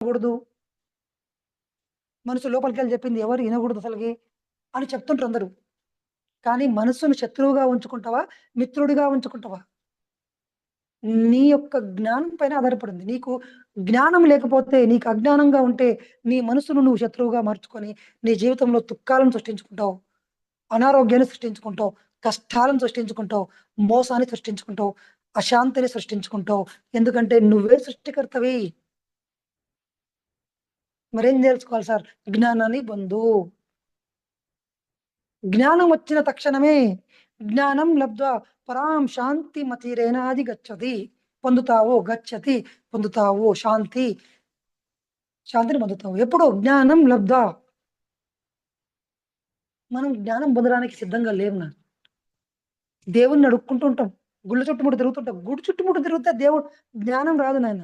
వినకూడదు. మనసు లోపలికి వెళ్ళి చెప్పింది ఎవరు వినకూడదు అసలుకి అని చెప్తుంటారు అందరూ. కానీ మనసును శత్రువుగా ఉంచుకుంటావా మిత్రుడిగా ఉంచుకుంటావా? నీ యొక్క జ్ఞానం పైన ఆధారపడింది. నీకు జ్ఞానం లేకపోతే నీకు అజ్ఞానంగా ఉంటే నీ మనసును నువ్వు శత్రువుగా మార్చుకొని నీ జీవితంలో దుఃఖాలను సృష్టించుకుంటావు అనారోగ్యాన్ని సృష్టించుకుంటావు కష్టాలను సృష్టించుకుంటావు మోసాన్ని సృష్టించుకుంటావు అశాంతిని సృష్టించుకుంటావు. ఎందుకంటే నువ్వే సృష్టికర్తవి. మరేం తెలుసుకోవాలి సార్? జ్ఞానాన్ని బంధు జ్ఞానం వచ్చిన తక్షణమే జ్ఞానం లబ్ధ. పరాం శాంతి మతిరేనాది గచ్చతి. పొందుతావు గచ్చతి పొందుతావు శాంతి. శాంతిని పొందుతావు. ఎప్పుడు? జ్ఞానం లబ్ధ. మనం జ్ఞానం పొందడానికి సిద్ధంగా లేవు నా. దేవుణ్ణి అడుక్కుంటుంటాం గుళ్ళ చుట్టుముట్టు తిరుగుతుంటాం. గుడి చుట్టుముట్టు తిరుగుతే దేవుడు జ్ఞానం రాదు నాయన.